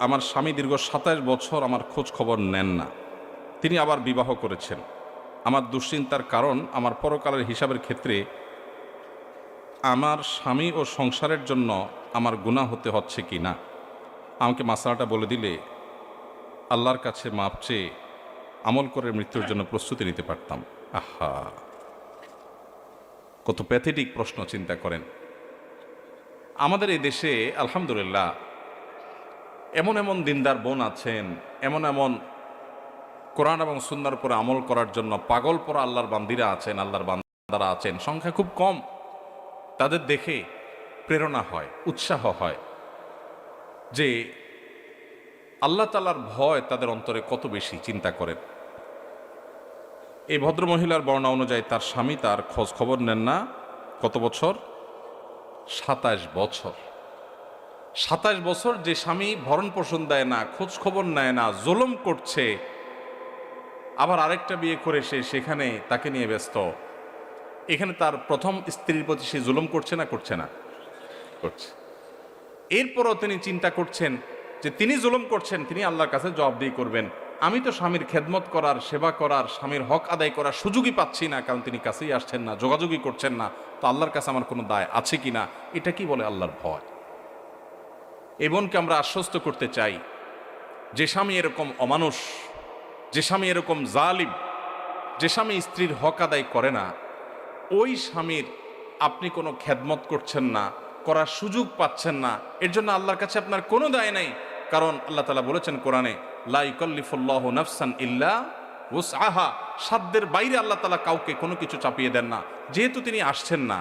আমার স্বামী দীর্ঘ সাতাশ বছর আমার খোঁজ খবর নেন না। তিনি আবার বিবাহ করেছেন। আমার দুশ্চিন্তার কারণ আমার পরকালের হিসাবের ক্ষেত্রে আমার স্বামী ও সংসারের জন্য আমার গুণা হতে হচ্ছে কি না? আমাকে মাসালাটা বলে দিলে আল্লাহর কাছে মাপ চেয়ে আমল করে মৃত্যুর জন্য প্রস্তুতি নিতে পারতাম। আহা! কত প্যাথেটিক প্রশ্ন চিন্তা করেন। আমাদের এই দেশে আলহামদুলিল্লাহ এমন এমন দিনদার বোন আছেন, এমন এমন কোরআন এবং সুন্দর উপরে আমল করার জন্য পাগল পরা আল্লাহর বান্দিরা আছেন, আল্লাহর বান্দারা আছেন। সংখ্যা খুব কম। তাদের দেখে প্রেরণা হয়, উৎসাহ হয় যে আল্লাহ তালার ভয় তাদের অন্তরে কত বেশি, চিন্তা করেন। এই ভদ্রমহিলার বর্ণনা অনুযায়ী তার স্বামী তার খোঁজ খবর নেন না, কত বছর? সাতাশ বছর। সাতাশ বছর যে স্বামী ভরণ পোষণ দেয় না, খোঁজ খবর নেয় না, জুলুম করছে, আবার আরেকটা বিয়ে করে সে সেখানে তাকে নিয়ে ব্যস্ত। এখানে তার প্রথম স্ত্রীর প্রতি সে জুলুম করছে না করছে না? করছে। এরপরও তিনি চিন্তা করছেন যে তিনি জুলুম করছেন, তিনি আল্লাহর কাছে জবাবদিহি করবেন। আমি তো স্বামীর খেদমত করার, সেবা করার, স্বামীর হক আদায় করার সুযোগই পাচ্ছি না, কারণ তিনি কাছেই আসছেন না, যোগাযোগই করছেন না। তো আল্লাহর কাছে আমার কোনো দায় আছে কি না এটা কি বলে আল্লাহর ভয়? এই বোনকে আমরা আশ্বস্ত করতে চাই, যে স্বামী এরকম অমানুষ, যে স্বামী এরকম জালিম, যে স্বামী স্ত্রীর হক আদায় করে না, ওই স্বামীর আপনি কোনো খেদমত করছেন না, করার সুযোগ পাচ্ছেন না। এর জন্য আল্লাহর কাছে আপনার কোনো দায় নাই। কারণ আল্লাহ তালা বলেছেন কোরআনে লাইকল্লিফুল্লাহ নফসান ইল্লা উস আহা সাধ্যের বাইরে আল্লাহ তালা কাউকে কোনো কিছু চাপিয়ে দেন না। যেহেতু তিনি আসছেন না,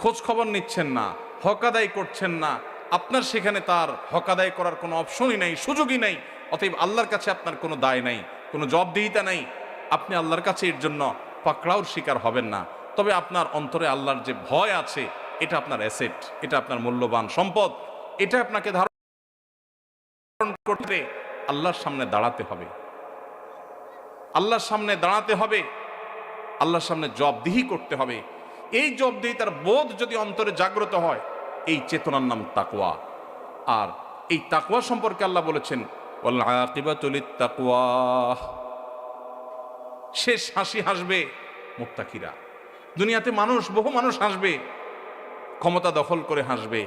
খোঁজ খবর নিচ্ছেন না, হক আদায় করছেন না আপনার সেখানে তার হক আদায় করার কোনো অপশনই নাই, সুযোগই নাই। অতএব আল্লাহর কাছে আপনার কোনো দায় নাই, কোনো জবাবদিহিতা নাই। আপনি আল্লাহর কাছে এর জন্য পাকড়াওর শিকার হবেন না। তবে আপনার অন্তরে আল্লাহর যে ভয় আছে, এটা আপনার অ্যাসেট, এটা আপনার মূল্যবান সম্পদ, এটা আপনাকে ধারণ করতে আল্লাহর সামনে দাঁড়াতে হবে। আল্লাহর সামনে দাঁড়াতে হবে, আল্লাহর সামনে জবদিহি করতে হবে। এই জবদিহি তার বোধ যদি অন্তরে জাগ্রত হয় এই চেতনার নাম তাকুয়া আর এই তাকুয়া সম্পর্কে আল্লাহ বলেছেন শেষ হাসি হাসবে মুক্তাকিরা দুনিয়াতে মানুষ, বহু মানুষ হাসবে, ক্ষমতা দখল করে হাসবে,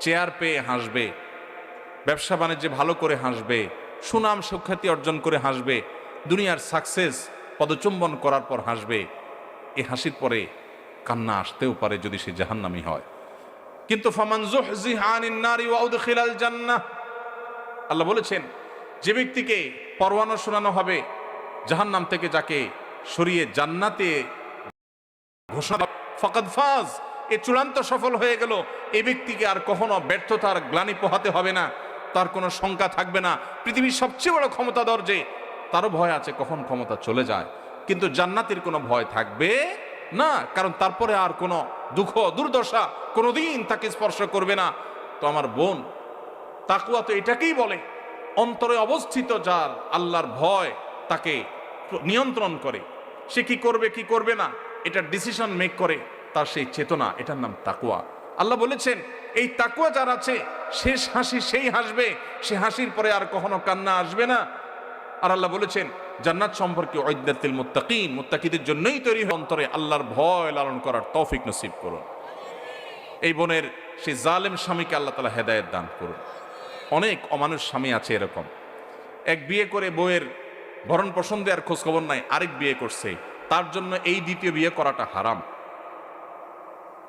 চেয়ার পেয়ে হাসবে, ব্যবসা বাণিজ্যে ভালো করে হাসবে, সুনাম সুখ্যাতি অর্জন করে হাসবে, দুনিয়ার সাকসেস পদচুম্বন করার পর হাসবে। এ হাসির পরে কান্না আসতেও পারে যদি সে জাহান্নামি হয়। কিন্তু আল্লাহ বলেছেন, যে ব্যক্তিকে পরোয়ানো শোনানো হবে, জাহান্নাম থেকে যাকে সরিয়ে জান্নাতে ফাজ, এ চূড়ান্ত সফল হয়ে গেল, এ ব্যক্তিকে আর কখনো ব্যর্থতার গ্লানি পোহাতে হবে না, তার কোনো শঙ্কা থাকবে না। পৃথিবীর সবচেয়ে বড় ক্ষমতাধর যে, তারও ভয় আছে কখন ক্ষমতা চলে যায়। কিন্তু জান্নাতের কোনো ভয় থাকবে না, কারণ তারপরে আর কোনো দুঃখ, দুর্দশা কোনোদিন তাকে স্পর্শ করবে না। তো আমার বোন তাকুয়া তো এটাকেই বলে, অন্তরে অবস্থিত যার আল্লাহর ভয় তাকে নিয়ন্ত্রণ করে। সে কি করবে কি করবে না, এটা ডিসিশন মেক করে, তার সেই চেতনা, এটার নাম তাকুয়া আল্লাহ বলেছেন, এই তাকুয়া যার আছে, শেষ হাসি সেই হাসবে, সে হাসির পরে আর কখনো কান্না আসবে না। আর আল্লাহ বলেছেন জান্নাত সম্পর্কে ঐদ্যাতিল মুত্তাকিন, মুত্তাকিদের জন্যই তৈরি অন্তরে আল্লাহর ভয় লালন করার তৌফিক নসিব করুন। এই বোনের সেই জালেম স্বামীকে আল্লাহ তালা হেদায়ত দান করুন। অনেক অমানুষ স্বামী আছে এরকম। এক বিয়ে করে বউয়ের ভরণ পোষণ দেওয়ার খোঁজখবর নাই, আরেক বিয়ে করছে। তার জন্য এই দ্বিতীয় বিয়ে করাটা হারাম।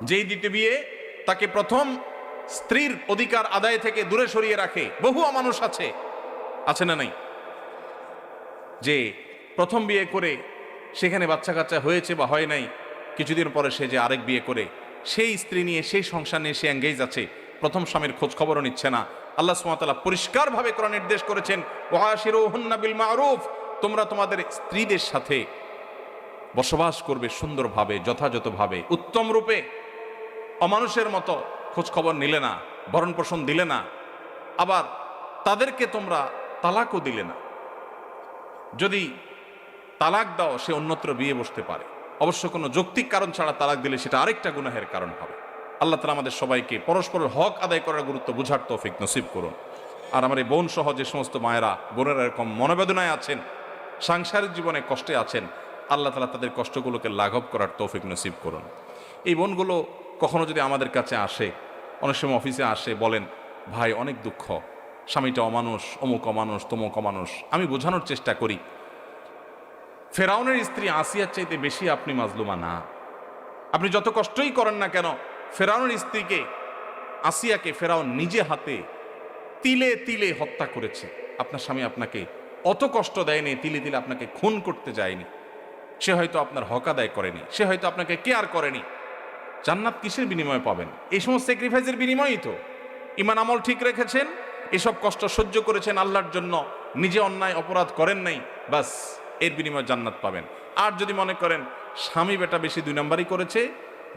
যেই দ্বিতীয় বিয়ে তাকে প্রথম স্ত্রীর অধিকার আদায় থেকে দূরে সরিয়ে রাখে। বহু অমানুষ আছে। আছে না নাই? যে প্রথম বিয়ে করে সেখানে বাচ্চা কাচ্চা হয়েছে বা হয় নাই, কিছুদিন পরে সে যে আরেক বিয়ে করে, সেই স্ত্রী নিয়ে, সেই সংসার নিয়ে সে অ্যাঙ্গেজ আছে, প্রথম স্বামীর খোঁজ খবরও নিচ্ছে না। আল্লাহ সুমাতালা পরিষ্কারভাবে করা নির্দেশ করেছেন বিল মারুফ তোমরা তোমাদের স্ত্রীদের সাথে বসবাস করবে সুন্দরভাবে, যথাযথভাবে, উত্তম রূপে। অমানুষের মতো খোঁজ খবর নিলে না ভরণ পোষণ দিলে না, আবার তাদেরকে তোমরা তালাকও দিলে না। যদি তালাক দাও, সে অন্যত্র বিয়ে বসতে পারে। অবশ্য কোনো যৌক্তিক কারণ ছাড়া তালাক দিলে সেটা আরেকটা গুনাহের কারণ হবে। আল্লাহ তালা আমাদের সবাইকে পরস্পরের হক আদায় করার গুরুত্ব বুঝার তৌফিক নসিব করুন। আর আমার এই বোন সহ যে সমস্ত মায়েরা, বোনেরা এরকম মনোবেদনায় আছেন, সাংসারিক জীবনে কষ্টে আছেন, আল্লাহ তালা তাদের কষ্টগুলোকে লাঘব করার তৌফিক নসিব করুন। এই বোনগুলো কখনো যদি আমাদের কাছে আসে, অনেক সময় অফিসে আসে, বলেন, ভাই, অনেক দুঃখ। স্বামীটা অমানুষ, অমুক অমানুষ, তমুক অমানুষ। আমি বোঝানোর চেষ্টা করি। ফেরাউনের স্ত্রী আসিয়ার চাইতে বেশি আপনি মাজলুমা না। আপনি যত কষ্টই করেন না কেন, ফেরাউনের স্ত্রীকে, আসিয়াকে ফেরাউন নিজে হাতে তিলে তিলে হত্যা করেছে। আপনার স্বামী আপনাকে অত কষ্ট দেয়নি, তিলে তিলে আপনাকে খুন করতে যায়নি। সে হয়তো আপনার হক আদায় করেনি, সে হয়তো আপনাকে কেয়ার করেনি। জান্নাত কিসের বিনিময়ে পাবেন? এই সমস্ত স্যাক্রিফাইসের বিনিময়ই তো। ইমান আমল ঠিক রেখেছেন? এসব কষ্ট সহ্য করেছেন আল্লাহর জন্য, নিজে অন্যায় অপরাধ করেন নাই, বাসের বিনিময়ে জান্নাত পাবেন। আর যদি মনে করেন, স্বামী বেটা বেশি দুই নম্বরই করেছে,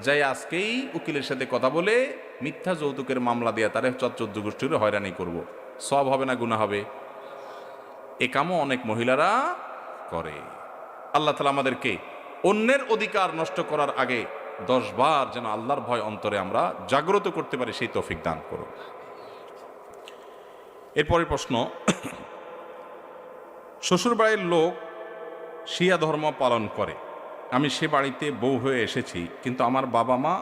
যাই আজকেই উকিলের সাথে কথা বলে মিথ্যা যৌতুকের মামলা দিয়ে, তারে চোদ্দ গোষ্ঠীর হয়রানি করব। সব হবে না গুণা হবে। এ কামও অনেক মহিলারা করে। আল্লাহ তালা আমাদেরকে অন্যের অধিকার নষ্ট করার আগে দশ বার যেন আল্লাহর ভয় অন্তরে আমরা জাগ্রত করতে পারি, সেই তৌফিক দান করুন। এরপরের প্রশ্ন, শ্বশুরবাড়ির লোক শিয়া ধর্ম পালন করে। আমি সে বাড়িতে বউ হয়ে এসেছি, কিন্তু আমার বাবা মা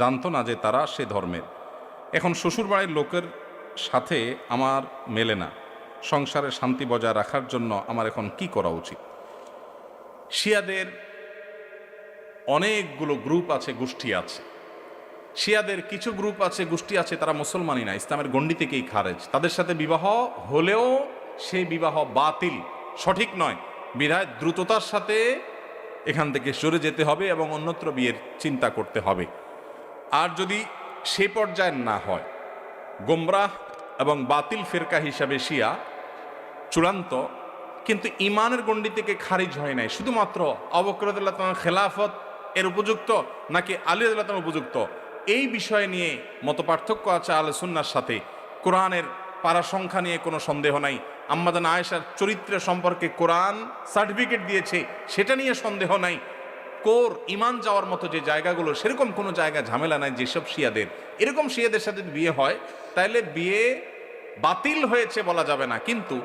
জানতো না যে তারা সে ধর্মের। এখন শ্বশুরবাড়ির লোকের সাথে আমার মেলে না। সংসারে শান্তি বজায় রাখার জন্য আমার এখন কি করা উচিত? শিয়াদের অনেকগুলো গ্রুপ আছে, গোষ্ঠী আছে। শিয়াদের কিছু গ্রুপ আছে, গোষ্ঠী আছে, তারা মুসলমানই না, ইসলামের গণ্ডি থেকেই খারেজ। তাদের সাথে বিবাহ হলেও সেই বিবাহ বাতিল, সঠিক নয়। বিধায় দ্রুততার সাথে এখান থেকে সরে যেতে হবে এবং অন্যত্র বিয়ের চিন্তা করতে হবে। আর যদি সে পর্যায়ে না হয়, গোমরাহ এবং বাতিল ফেরকা হিসাবে শিয়া, চূড়ান্ত, কিন্তু ইমানের গণ্ডি থেকে খারিজ হয় নাই, শুধুমাত্র অবকরদুল্লাহ খেলাফত এর উপযুক্ত নাকি আলী আল্লাহ উপযুক্ত? এই বিষয় নিয়ে মত পার্থক্য আছে আলে সুন্নার সাথে। কোরআনের পারা সংখ্যা নিয়ে কোনো সন্দেহ নাই। আম্মাদান আয়েশার চরিত্র সম্পর্কে কোরআন সার্টিফিকেট দিয়েছে, সেটা নিয়ে সন্দেহ নাই। কোর ইমান যাওয়ার মতো যে জায়গাগুলো, সেরকম কোনো জায়গা ঝামেলা নাই যেসব শিয়াদের। এরকম শিয়াদের সাথে বিয়ে হয়, তাহলে বিয়ে বাতিল হয়েছে বলা যাবে না। কিন্তু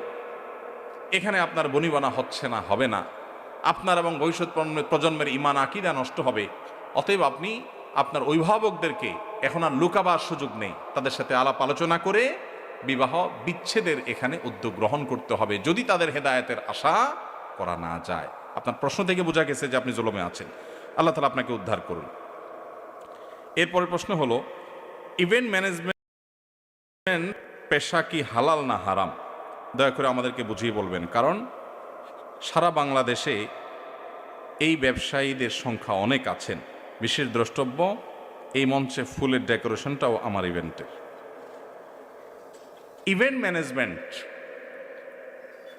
এখানে আপনার বনিবনা হচ্ছে না, হবে না। আপনার এবং ভবিষ্যৎ প্রজন্মের ইমান আকিদা নষ্ট হবে। অতএব আপনি আপনার অভিভাবকদেরকে এখন আর লুকাবার সুযোগ নেই। তাদের সাথে আলাপ আলোচনা করে বিবাহ বিচ্ছেদের এখানে উদ্যোগ গ্রহণ করতে হবে। যদি তাদের হেদায়তের আশা করা না যায়। আপনার প্রশ্ন থেকে বোঝা গেছে যে আপনি জলমে আছেন। আল্লাহ তালা আপনাকে উদ্ধার করুন। এরপরের প্রশ্ন হলো ইভেন্ট ম্যানেজমেন্ট পেশা কি হালাল না হারাম? দয়া করে আমাদেরকে বুঝিয়ে বলবেন। কারণ সারা বাংলাদেশে এই ব্যবসায়ীদের সংখ্যা অনেক আছেন। বিশেষ দ্রষ্টব্য, এই মঞ্চে ফুলের ডেকোরেশনটাও আমার ইভেন্টের। Event management.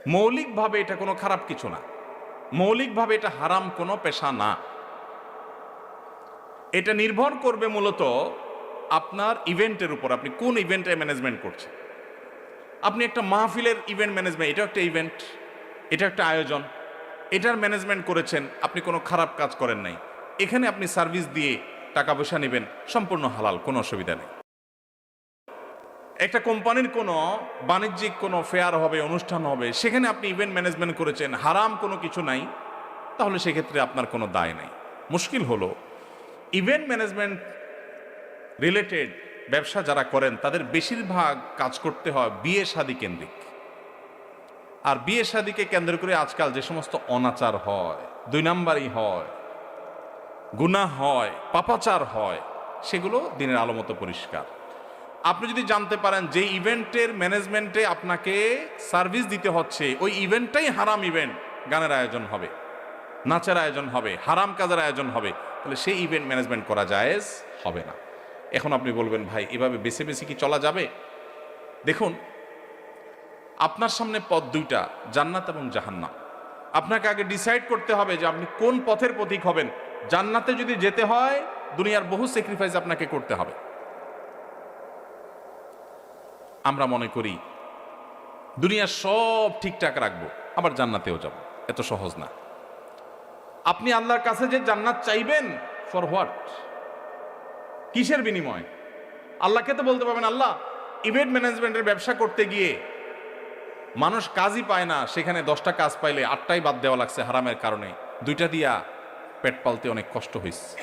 মৌলিকভাবে এটা কোনো খারাপ কিছু না। মৌলিকভাবে এটা হারাম কোনো পেশা না। এটা নির্ভর করবে মূলত আপনার ইভেন্টের উপর, আপনি কোন ইভেন্টে ম্যানেজমেন্ট করছেন। আপনি একটা মাহফিলের ইভেন্ট ম্যানেজমেন্ট এটা একটা ইভেন্ট এটা একটা আয়োজন। এটার ম্যানেজমেন্ট করেছেন, আপনি কোনো খারাপ কাজ করেন নাই। এখানে আপনি সার্ভিস দিয়ে টাকা পয়সা নেবেন, সম্পূর্ণ হালাল, কোনো অসুবিধা নেই। একটা কোম্পানির কোনো বাণিজ্যিক কোনো ফেয়ার হবে, অনুষ্ঠান হবে, সেখানে আপনি ইভেন্ট ম্যানেজমেন্ট করেছেন, হারাম কোনো কিছু নাই, তাহলে সেক্ষেত্রে আপনার কোনো দায় নাই। মুশকিল হলো, ইভেন্ট ম্যানেজমেন্ট রিলেটেড ব্যবসা যারা করেন, তাদের বেশিরভাগ কাজ করতে হয় বিয়ে শাদী কেন্দ্রিক। আর বিয়ে শাদীকে কেন্দ্র করে আজকাল যে সমস্ত অনাচার হয়, দুই নাম্বারই হয় গুনাহ হয়, পাপাচার হয়, সেগুলো দিনের আলো মতো পরিষ্কার। আপনি যদি জানতে পারেন যে ইভেন্টের ম্যানেজমেন্টে আপনাকে সার্ভিস দিতে হচ্ছে, ওই ইভেন্টটাই হারাম ইভেন্ট, গানের আয়োজন হবে, নাচের আয়োজন হবে, হারাম কাজের আয়োজন হবে, তাহলে সেই ইভেন্ট ম্যানেজমেন্ট করা জায়েজ হবে না। এখন আপনি বলবেন, ভাই, এভাবে বেছে বেছে কি চলা যাবে? দেখুন, আপনার সামনে পথ দুইটা, জান্নাত এবং জাহান্নাম। আপনাকে আগে ডিসাইড করতে হবে যে আপনি কোন পথের প্রতীক হবেন। জান্নাতে যদি যেতে হয়, দুনিয়ার বহু স্যাক্রিফাইস আপনাকে করতে হবে। আমরা মনে করি, দুনিয়ার সব ঠিকঠাক রাখব, আবার জান্নাতেও যাব। এত সহজ না। আপনি আল্লাহর কাছে যে জান্নাত চাইবেন ফর হোয়াট কিসের বিনিময়? আল্লাহকে তো বলতে পারবেন, আল্লাহ ইভেন্ট ম্যানেজমেন্টের ব্যবসা করতে গিয়ে মানুষ কাজই পায় না, সেখানে দশটা কাজ পাইলে আটটাই বাদ দেওয়া লাগছে হারামের কারণে। দুইটা দিয়া পেট পালতে অনেক কষ্ট হয়েছে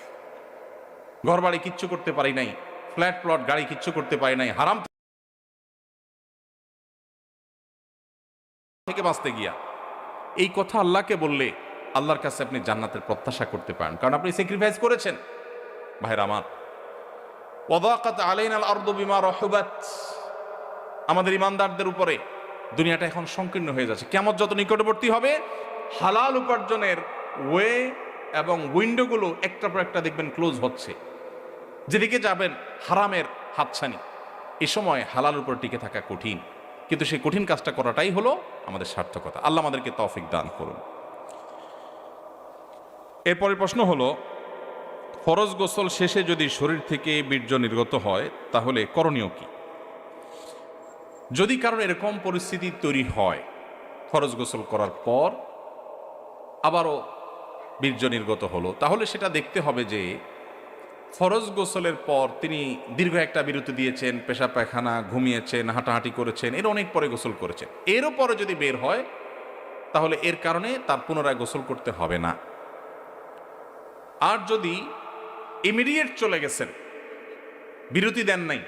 ঘর বাড়ি কিচ্ছু করতে পারি নাই, ফ্ল্যাট, প্লট, গাড়ি কিচ্ছু করতে পারি নাই, হারাম থেকে বাঁচতে গিয়া। এই কথা আল্লাহকে বললে আল্লাহর কাছে আপনি জান্নাতের প্রত্যাশা করতে পারেন। কারণ আপনি স্যাক্রিফাইস করেছেন। ভাইরা আমার আলাইনাল আরদু বিমা আমাদের ইমানদারদের উপরে দুনিয়াটা এখন সংকীর্ণ হয়ে যাচ্ছে। কেমন যত নিকটবর্তী হবে, হালাল উপার্জনের ওয়ে এবং উইন্ডোগুলো একটা পর একটা দেখবেন ক্লোজ হচ্ছে। যেদিকে যাবেন হারামের হাতছানি। এ সময় হালাল উপর টিকে থাকা কঠিন। কিন্তু সেই কঠিন কাজটা করাটাই হলো আমাদের সার্থকতা। আল্লাহ আমাদেরকে তফিক দান করুন। এরপরের প্রশ্ন হলো, ফরজ গোসল শেষে যদি শরীর থেকে বীর্য নির্গত হয়, তাহলে করণীয় কি? যদি কারণ এরকম পরিস্থিতি তৈরি হয়, ফরজ গোসল করার পর আবারও বীর্য নির্গত হলো, তাহলে সেটা দেখতে হবে যে ফরজ গোসলের পর তিনি দীর্ঘ একটা বিরতি দিয়েছেন পেশা পায়খানা ঘুমিয়েছেন, হাঁটাহাঁটি করেছেন, এর অনেক পরে গোসল করেছেন। এরও পরে যদি বের হয়, তাহলে এর কারণে তার পুনরায় গোসল করতে হবে না। আর যদি ইমিডিয়েট চলে গেছেন, বিরতি দেন নাই,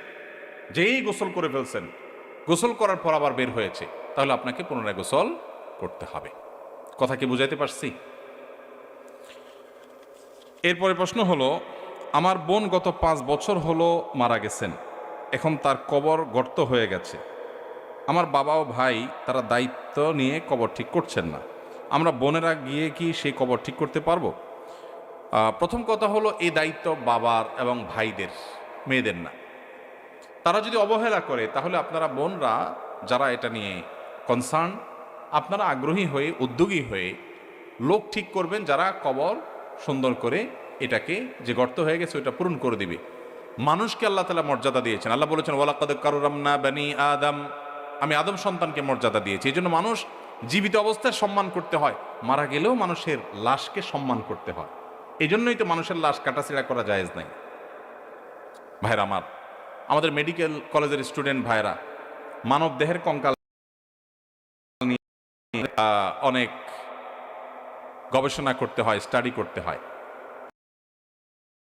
যেই গোসল করে ফেলছেন, গোসল করার পর আবার বের হয়েছে, তাহলে আপনাকে পুনরায় গোসল করতে হবে। কথা কি বুঝাইতে পারছি? এরপরে প্রশ্ন হলো, আমার বোন গত পাঁচ বছর হলো মারা গেছেন। এখন তার কবর গর্ত হয়ে গেছে। আমার বাবা ও ভাই তারা দায়িত্ব নিয়ে কবর ঠিক করছেন না। আমরা বোনেরা গিয়ে কি সেই কবর ঠিক করতে পারব? প্রথম কথা হলো, এই দায়িত্ব বাবার এবং ভাইদের, মেয়েদের না। তারা যদি অবহেলা করে, তাহলে আপনারা বোনরা যারা এটা নিয়ে কনসার্ন আপনারা আগ্রহী হয়ে, উদ্যোগী হয়ে লোক ঠিক করবেন যারা কবর সুন্দর করে এটাকে যে গর্ত হয়ে গেছে ওটা পূরণ করে দিবে। মানুষকে আল্লাহ তালা মর্যাদা দিয়েছেন। আল্লাহ বলেছেন, ওয়ালাকাদ কারুরামনা বানি আদম। আমি আদম সন্তানকে মর্যাদা দিয়েছি। এই জন্য মানুষ জীবিত অবস্থায় সম্মান করতে হয়। মারা গেলেও মানুষের লাশকে সম্মান করতে হয়। এই জন্যই তো মানুষের লাশ কাটাছিড়া করা জায়েজ নাই। ভাইরা আমার, আমাদের মেডিকেল কলেজের স্টুডেন্ট ভাইরা মানব দেহের কঙ্কাল অনেক গবেষণা করতে হয় স্টাডি করতে হয়।